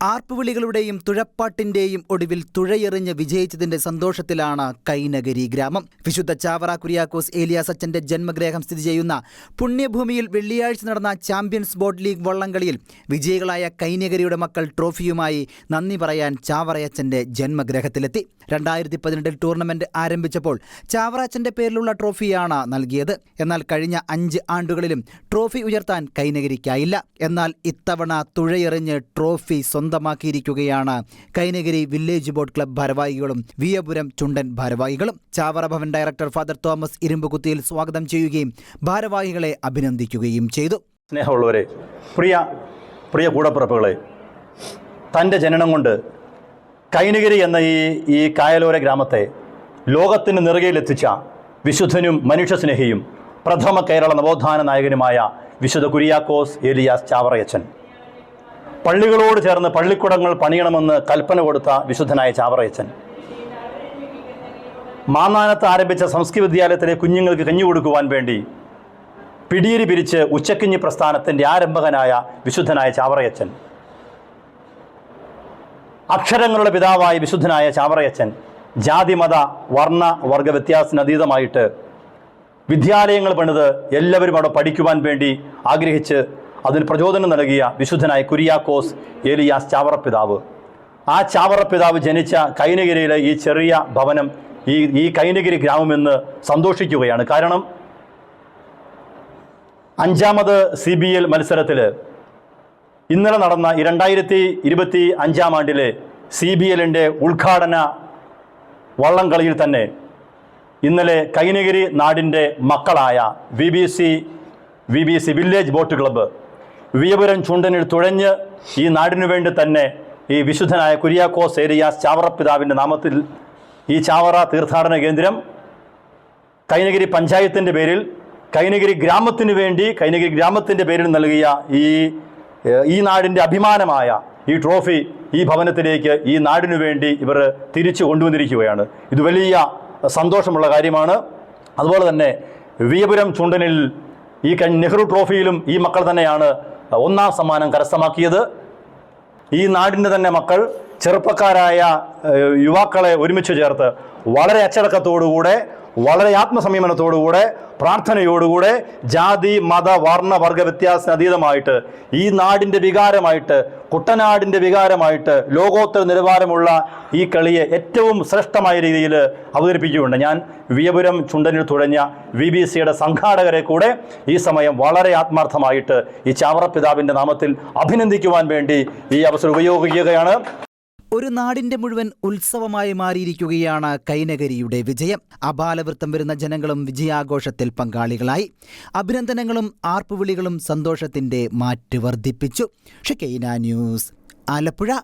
ആർപ്പുവിളികളുടെയും തുഴപ്പാട്ടിന്റെയും ഒടുവിൽ തുഴയെറിഞ്ഞ് വിജയിച്ചതിന്റെ സന്തോഷത്തിലാണ് കൈനഗരി ഗ്രാമം. വിശുദ്ധ ചാവറ കുര്യാക്കോസ് ഏലിയാസ് അച്ഛന്റെ ജന്മഗ്രഹം സ്ഥിതി ചെയ്യുന്ന പുണ്യഭൂമിയിൽ വെള്ളിയാഴ്ച നടന്ന ചാമ്പ്യൻസ് ബോട്ട് ലീഗ് വള്ളംകളിയിൽ വിജയികളായ കൈനഗരിയുടെ മക്കൾ ട്രോഫിയുമായി നന്ദി പറയാൻ ചാവറയച്ചന്റെ ജന്മഗ്രഹത്തിലെത്തി രണ്ടായിരത്തി പതിനെട്ടിൽ ടൂർണമെന്റ് ആരംഭിച്ചപ്പോൾ ചാവറയച്ചന്റെ പേരിലുള്ള ട്രോഫിയാണ് നൽകിയത്. എന്നാൽ കഴിഞ്ഞ അഞ്ച് ആണ്ടുകളിലും ട്രോഫി ഉയർത്താൻ കൈനഗരിക്കായില്ല. എന്നാൽ ഇത്തവണ തുഴയെറിഞ്ഞ് ട്രോഫി സ്വന്തമാക്കിയിരിക്കുകയാണ്. കൈനഗിരി വില്ലേജ് ബോർഡ് ക്ലബ് ഭാരവാഹികളും വിയപുരം ചുണ്ടൻ ഭാരവാഹികളും Chavara Bhavan director father Thomas ഇരുമ്പുകുത്തിയിൽ സ്വാഗതം ചെയ്യുകയും ഭാരവാഹികളെ അഭിനന്ദിക്കുകയും ചെയ്തു. സ്നേഹമുള്ളവരെ പ്രിയ പ്രിയ കൂടപ്പിറപ്പുകളെ തന്റെ ജനനം കൊണ്ട് കൈനഗിരി എന്ന ഈ ഈ കായലോര ഗ്രാമത്തെ ലോകത്തിന് നെറുകയിലെത്തിച്ച വിശുദ്ധനും മനുഷ്യസ്നേഹിയും പ്രഥമ കേരള നവോത്ഥാന നായകനുമായ വിശുദ്ധ കുര്യാക്കോസ് ഏലിയാസ് ചാവറയച്ചൻ. പള്ളികളോട് ചേർന്ന് പള്ളിക്കുടങ്ങൾ പണിയണമെന്ന് കൽപ്പന കൊടുത്ത വിശുദ്ധനായ ചാവറയച്ചൻ. മാന്നാനത്ത് ആരംഭിച്ച സംസ്കൃത വിദ്യാലയത്തിലെ കുഞ്ഞുങ്ങൾക്ക് കഞ്ഞി കൊടുക്കുവാൻ വേണ്ടി പിടിയിരി പിരിച്ച് ഉച്ചക്കിഞ്ഞി പ്രസ്ഥാനത്തിന്റെ ആരംഭകനായ വിശുദ്ധനായ ചാവറയച്ചൻ. അക്ഷരങ്ങളുടെ പിതാവായ വിശുദ്ധനായ ചാവറയച്ചൻ ജാതിമത വർണ വർഗ വ്യത്യാസത്തിനതീതമായിട്ട് വിദ്യാലയങ്ങൾ പണിത് എല്ലാവരും അവിടെ പഠിക്കുവാൻ വേണ്ടി ആഗ്രഹിച്ച് അതിന് പ്രചോദനം നൽകിയ വിശുദ്ധനായ കുര്യാക്കോസ് ഏലിയാസ് ചാവറപ്പിതാവ്. ആ ചാവറപ്പിതാവ് ജനിച്ച കൈനഗിരിയിലെ ഈ ചെറിയ ഭവനം ഈ ഈ കൈനഗിരി ഗ്രാമമെന്ന് സന്തോഷിക്കുകയാണ്. കാരണം അഞ്ചാമത് സി ബി എൽ മത്സരത്തിൽ ഇന്നലെ നടന്ന രണ്ടായിരത്തി ഇരുപത്തി അഞ്ചാം ആണ്ടിലെ സി ബി എല്ലിന്റെ ഉദ്ഘാടന വള്ളംകളിയിൽ തന്നെ ഇന്നലെ കൈനഗിരി നാടിന്റെ മക്കളായ V B C V B C village boat club Viyapuram ചുണ്ടനിൽ തുഴഞ്ഞ് ഈ നാടിനു വേണ്ടി തന്നെ ഈ വിശുദ്ധനായ കുര്യാക്കോസ് ഏരിയാസ് ചാവറപ്പിതാവിന്റെ നാമത്തിൽ ഈ ചാവറ തീർത്ഥാടന കേന്ദ്രം കൈനഗിരി പഞ്ചായത്തിന്റെ പേരിൽ കൈനഗിരി ഗ്രാമത്തിന് വേണ്ടി കൈനഗിരി ഗ്രാമത്തിന്റെ പേരിൽ നൽകിയ ഈ ഈ നാടിന്റെ അഭിമാനമായ ഈ ട്രോഫി ഈ ഭവനത്തിലേക്ക് ഈ നാടിനു വേണ്ടി ഇവർ തിരിച്ചു കൊണ്ടുവന്നിരിക്കുകയാണ്. ഇത് വലിയ സന്തോഷമുള്ള കാര്യമാണ്. അതുപോലെ തന്നെ വിയപുരം ചുണ്ടനിൽ ഈ നെഹ്റു ട്രോഫിയിലും ഈ മക്കൾ തന്നെയാണ് ഒന്നാം സമ്മാനം കരസ്ഥമാക്കിയത്. ഈ നാടിന്റെ തന്നെ മക്കൾ ചെറുപ്പക്കാരായ യുവാക്കളെ ഒരുമിച്ച് ചേർത്ത് വളരെ അച്ചടക്കത്തോടുകൂടെ വളരെ ആത്മസംയമനത്തോടുകൂടെ പ്രാർത്ഥനയോടുകൂടെ ജാതി മത വർണ വർഗ വ്യത്യാസത്തിന് അതീതമായിട്ട് ഈ നാടിന്റെ വികാരമായിട്ട് കുട്ടനാടിന്റെ വികാരമായിട്ട് ലോകോത്തര നിലവാരമുള്ള ഈ കളിയെ ഏറ്റവും ശ്രേഷ്ഠമായ രീതിയിൽ അവതരിപ്പിക്കുകയുണ്ട്. ഞാൻ വിയപുരം ചുണ്ടനിൽ തുഴഞ്ഞ വി ബി സിയുടെ സംഘാടകരെ കൂടെ ഈ സമയം വളരെ ആത്മാർത്ഥമായിട്ട് ഈ ചാവറപ്പിതാവിന്റെ നാമത്തിൽ അഭിനന്ദിക്കുവാൻ വേണ്ടി ഈ അവസരം ഉപയോഗിക്കുകയാണ്. ഒരു നാടിന്റെ മുഴുവൻ ഉത്സവമായി മാറിയിരിക്കുകയാണ് കൈനകരിയുടെ വിജയം. അപാലവൃത്തം വരുന്ന ജനങ്ങളും വിജയാഘോഷത്തിൽ പങ്കാളികളായി. അഭിനന്ദനങ്ങളും ആർപ്പുവിളികളും സന്തോഷത്തിന്റെ മാറ്റ് വർദ്ധിപ്പിച്ചു. ഷിക്കൈന ന്യൂസ് ആലപ്പുഴ.